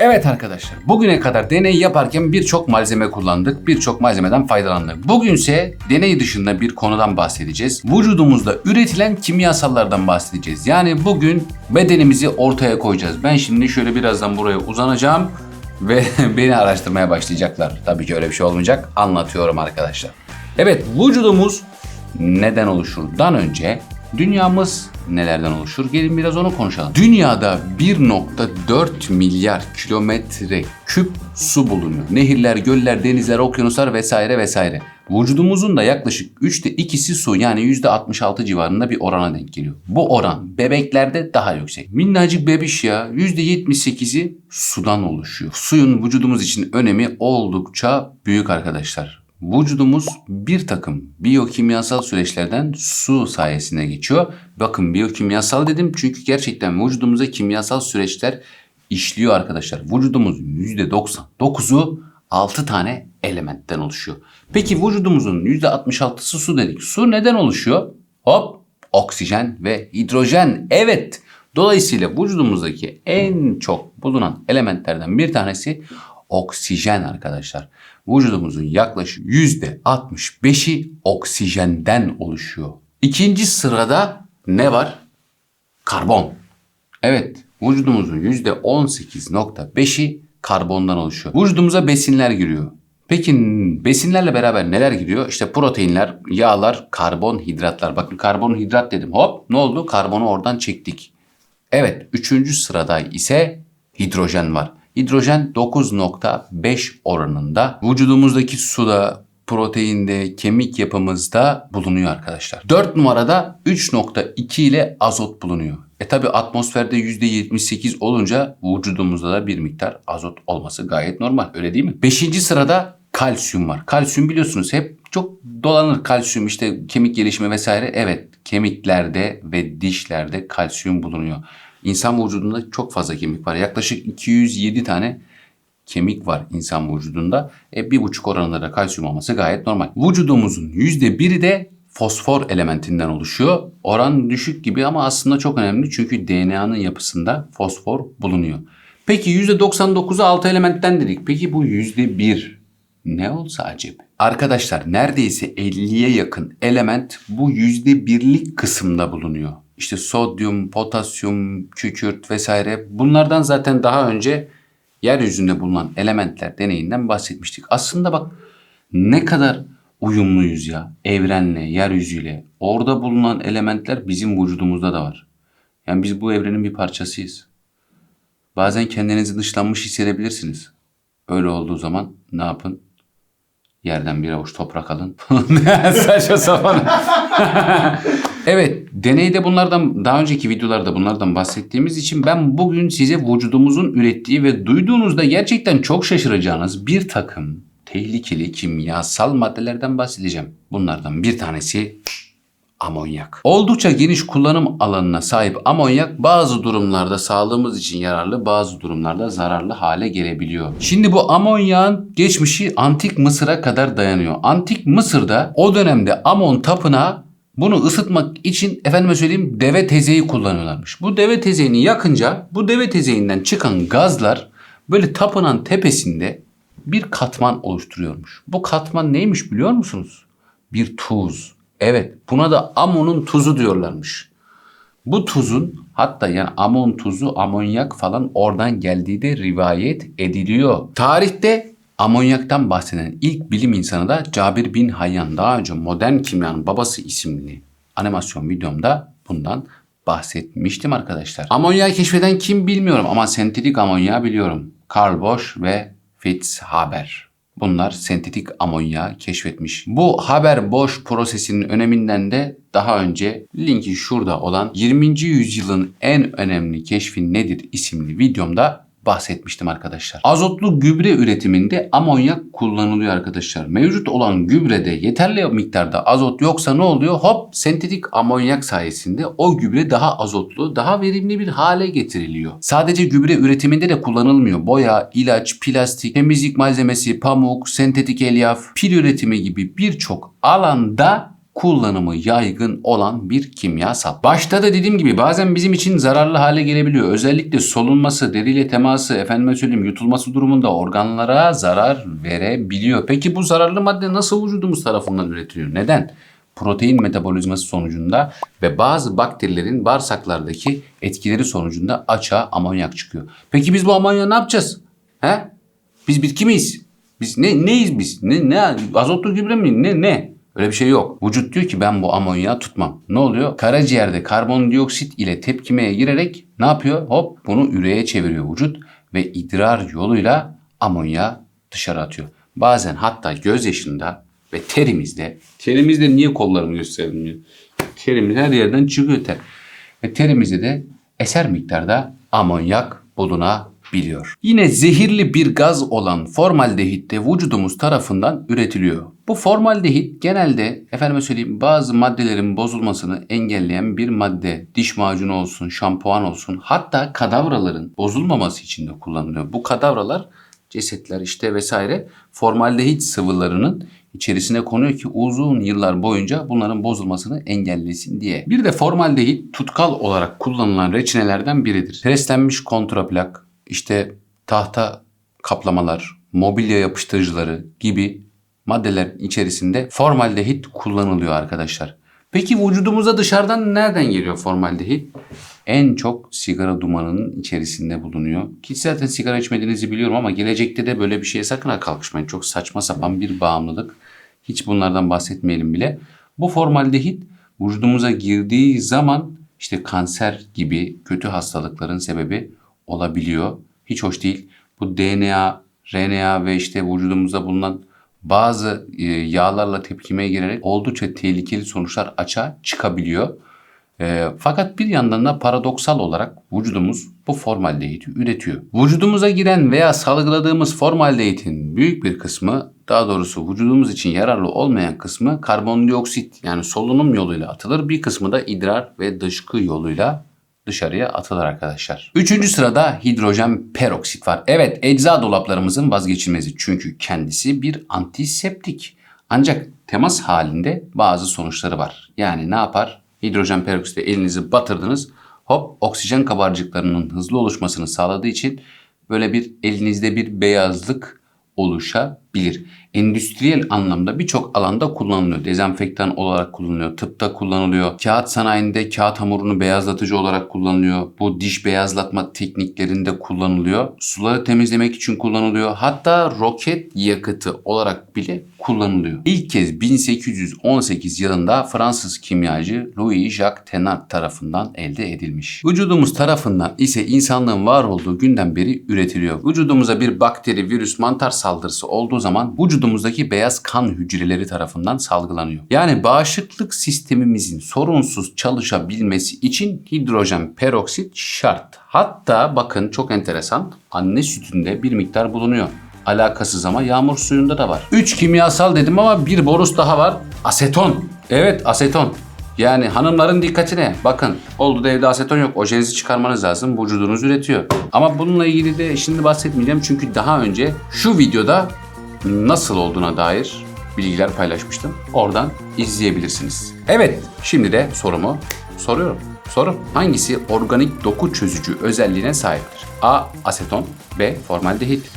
Evet arkadaşlar, bugüne kadar deney yaparken birçok malzeme kullandık, birçok malzemeden faydalandık. Bugünse deney dışında bir konudan bahsedeceğiz. Vücudumuzda üretilen kimyasallardan bahsedeceğiz. Yani bugün bedenimizi ortaya koyacağız. Ben şimdi şöyle birazdan buraya uzanacağım ve beni araştırmaya başlayacaklar. Tabii ki öyle bir şey olmayacak. Anlatıyorum arkadaşlar. Evet, vücudumuz neden oluşurdan önce dünyamız nelerden oluşur? Gelin biraz onu konuşalım. Dünyada 1.4 milyar kilometre küp su bulunuyor. Nehirler, göller, denizler, okyanuslar vesaire vesaire. Vücudumuzun da yaklaşık 3'te 2'si su yani %66 civarında bir orana denk geliyor. Bu oran bebeklerde daha yüksek. Minnacık bebiş ya %78'i sudan oluşuyor. Suyun vücudumuz için önemi oldukça büyük arkadaşlar. Vücudumuz bir takım biyokimyasal süreçlerden su sayesinde geçiyor. Bakın biyokimyasal dedim çünkü gerçekten vücudumuza kimyasal süreçler işliyor arkadaşlar. Vücudumuzun %99'u 6 tane elementten oluşuyor. Peki vücudumuzun %66'sı su dedik. Su neden oluşuyor? Hop oksijen ve hidrojen. Evet. Dolayısıyla vücudumuzdaki en çok bulunan elementlerden bir tanesi oksijen arkadaşlar. Vücudumuzun yaklaşık %65'i oksijenden oluşuyor. İkinci sırada ne var? Karbon. Evet, vücudumuzun %18.5'i karbondan oluşuyor. Vücudumuza besinler giriyor. Peki besinlerle beraber neler giriyor? İşte proteinler, yağlar, karbonhidratlar. Bakın karbonhidrat dedim. Hop ne oldu? Karbonu oradan çektik. Evet, üçüncü sırada ise hidrojen var. Hidrojen 9.5 oranında vücudumuzdaki suda, proteinde, kemik yapımızda bulunuyor arkadaşlar. 4 numarada 3.2 ile azot bulunuyor. E tabi atmosferde %78 olunca vücudumuzda da bir miktar azot olması gayet normal öyle değil mi? 5. sırada kalsiyum var. Kalsiyum biliyorsunuz hep çok dolanır kalsiyum işte kemik gelişimi vesaire. Evet kemiklerde ve dişlerde kalsiyum bulunuyor. İnsan vücudunda çok fazla kemik var. Yaklaşık 207 tane kemik var insan vücudunda. E, bir buçuk oranında da kalsiyum olması gayet normal. Vücudumuzun yüzde biri de fosfor elementinden oluşuyor. Oran düşük gibi ama aslında çok önemli çünkü DNA'nın yapısında fosfor bulunuyor. Peki %99'u 6 elementten dedik. Peki bu %1 ne olsa acaba? Arkadaşlar neredeyse 50'ye yakın element bu %1'lik kısımda bulunuyor. İşte sodyum, potasyum, kükürt vesaire bunlardan zaten daha önce yeryüzünde bulunan elementler deneyinden bahsetmiştik. Aslında bak ne kadar uyumluyuz ya evrenle, yeryüzüyle. Orada bulunan elementler bizim vücudumuzda da var. Yani biz bu evrenin bir parçasıyız. Bazen kendinizi dışlanmış hissedebilirsiniz. Öyle olduğu zaman ne yapın? Yerden bir avuç toprak alın. Saçma sapan. evet, deneyde bunlardan daha önceki videolarda bunlardan bahsettiğimiz için ben bugün size vücudumuzun ürettiği ve duyduğunuzda gerçekten çok şaşıracağınız bir takım tehlikeli kimyasal maddelerden bahsedeceğim. Bunlardan bir tanesi amonyak. Oldukça geniş kullanım alanına sahip amonyak bazı durumlarda sağlığımız için yararlı, bazı durumlarda zararlı hale gelebiliyor. Şimdi bu amonyağın geçmişi antik Mısır'a kadar dayanıyor. Antik Mısır'da o dönemde Amon tapınağı bunu ısıtmak için efendime söyleyeyim deve tezeyi kullanıyorlarmış. Bu deve tezeğini yakınca bu deve tezeğinden çıkan gazlar böyle tapınan tepesinde bir katman oluşturuyormuş. Bu katman neymiş biliyor musunuz? Bir tuz. Evet buna da amonun tuzu diyorlarmış. Bu tuzun hatta yani amon tuzu, amonyak falan oradan geldiği de rivayet ediliyor. Tarihte amonyaktan bahseden ilk bilim insanı da Cabir bin Hayyan. Daha önce modern kimyanın babası isimli animasyon videomda bundan bahsetmiştim arkadaşlar. Amonyağı keşfeden kim bilmiyorum ama sentetik amonyağı biliyorum. Karl Bosch ve Fritz Haber. Bunlar sentetik amonyağı keşfetmiş. Bu haber boş prosesinin öneminden de daha önce linki şurada olan 20. yüzyılın en önemli keşfi nedir isimli videomda bahsetmiştim arkadaşlar. Azotlu gübre üretiminde amonyak kullanılıyor arkadaşlar. Mevcut olan gübrede yeterli miktarda azot yoksa ne oluyor? Hop sentetik amonyak sayesinde o gübre daha azotlu, daha verimli bir hale getiriliyor. Sadece gübre üretiminde de kullanılmıyor. Boya, ilaç, plastik, temizlik malzemesi, pamuk, sentetik elyaf, pil üretimi gibi birçok alanda kullanımı yaygın olan bir kimyasal. Başta da dediğim gibi bazen bizim için zararlı hale gelebiliyor. Özellikle solunması, deriyle teması, efendime söyleyeyim yutulması durumunda organlara zarar verebiliyor. Peki bu zararlı madde nasıl vücudumuz tarafından üretiliyor? Neden? protein metabolizması sonucunda ve bazı bakterilerin bağırsaklardaki etkileri sonucunda açığa amonyak çıkıyor. Peki biz bu amonyağı ne yapacağız? He? Biz bitki miyiz? Biz ne neyiz biz? Ne ne azotlu gübre mi? Ne ne? Öyle bir şey yok. Vücut diyor ki ben bu amonyağı tutmam. Ne oluyor? Karaciğerde karbondioksit ile tepkimeye girerek ne yapıyor? Hop bunu üreye çeviriyor vücut ve idrar yoluyla amonyağı dışarı atıyor. Bazen hatta gözyaşında ve terimizde, terimizde niye kollarımı gösterdim ya? Terimiz her yerden çıkıyor ter. Ve terimizde de eser miktarda amonyak bulunabiliyor. Yine zehirli bir gaz olan formaldehit de vücudumuz tarafından üretiliyor. Bu formaldehit genelde efendime söyleyeyim bazı maddelerin bozulmasını engelleyen bir madde. Diş macunu olsun, şampuan olsun hatta kadavraların bozulmaması için de kullanılıyor. Bu kadavralar cesetler işte vesaire formaldehit sıvılarının içerisine konuyor ki uzun yıllar boyunca bunların bozulmasını engellesin diye. Bir de formaldehit tutkal olarak kullanılan reçinelerden biridir. Preslenmiş kontraplak, işte tahta kaplamalar, mobilya yapıştırıcıları gibi maddeler içerisinde formaldehit kullanılıyor arkadaşlar. Peki vücudumuza dışarıdan nereden geliyor formaldehit? En çok sigara dumanının içerisinde bulunuyor. Ki zaten sigara içmediğinizi biliyorum ama gelecekte de böyle bir şeye sakın ha kalkışmayın. Çok saçma sapan bir bağımlılık. Hiç bunlardan bahsetmeyelim bile. Bu formaldehit vücudumuza girdiği zaman işte kanser gibi kötü hastalıkların sebebi olabiliyor. Hiç hoş değil. Bu DNA, RNA ve işte vücudumuzda bulunan bazı e, yağlarla tepkimeye girerek oldukça tehlikeli sonuçlar açığa çıkabiliyor. E, fakat bir yandan da paradoksal olarak vücudumuz bu formaldehiti üretiyor. Vücudumuza giren veya salgıladığımız formaldehitin büyük bir kısmı daha doğrusu vücudumuz için yararlı olmayan kısmı karbondioksit yani solunum yoluyla atılır. Bir kısmı da idrar ve dışkı yoluyla dışarıya atılır arkadaşlar. Üçüncü sırada hidrojen peroksit var. Evet ecza dolaplarımızın vazgeçilmezi çünkü kendisi bir antiseptik. Ancak temas halinde bazı sonuçları var. Yani ne yapar? Hidrojen peroksite elinizi batırdınız. Hop oksijen kabarcıklarının hızlı oluşmasını sağladığı için böyle bir elinizde bir beyazlık oluşabilir. Endüstriyel anlamda birçok alanda kullanılıyor. Dezenfektan olarak kullanılıyor. Tıpta kullanılıyor. Kağıt sanayinde kağıt hamurunu beyazlatıcı olarak kullanılıyor. Bu diş beyazlatma tekniklerinde kullanılıyor. Suları temizlemek için kullanılıyor. Hatta roket yakıtı olarak bile kullanılıyor. İlk kez 1818 yılında Fransız kimyacı Louis-Jacques Thenard tarafından elde edilmiş. Vücudumuz tarafından ise insanlığın var olduğu günden beri üretiliyor. Vücudumuza bir bakteri, virüs, mantar saldırısı olduğu zaman vücudumuzdaki beyaz kan hücreleri tarafından salgılanıyor. Yani bağışıklık sistemimizin sorunsuz çalışabilmesi için hidrojen peroksit şart. Hatta bakın çok enteresan anne sütünde bir miktar bulunuyor alakasız ama yağmur suyunda da var. 3 kimyasal dedim ama bir borus daha var. Aseton. Evet aseton. Yani hanımların dikkatine bakın oldu da evde aseton yok ojenizi çıkarmanız lazım vücudunuz üretiyor. Ama bununla ilgili de şimdi bahsetmeyeceğim çünkü daha önce şu videoda nasıl olduğuna dair bilgiler paylaşmıştım. Oradan izleyebilirsiniz. Evet şimdi de sorumu soruyorum. Soru hangisi organik doku çözücü özelliğine sahiptir? A. Aseton B. Formaldehit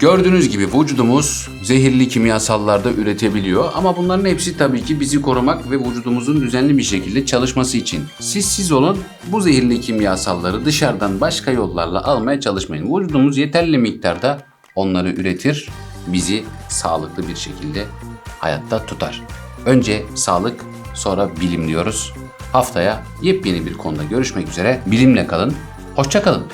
Gördüğünüz gibi vücudumuz zehirli kimyasallarda üretebiliyor ama bunların hepsi tabii ki bizi korumak ve vücudumuzun düzenli bir şekilde çalışması için. Siz siz olun bu zehirli kimyasalları dışarıdan başka yollarla almaya çalışmayın. Vücudumuz yeterli miktarda onları üretir, bizi sağlıklı bir şekilde hayatta tutar. Önce sağlık, sonra bilim diyoruz. Haftaya yepyeni bir konuda görüşmek üzere. Bilimle kalın, hoşça kalın.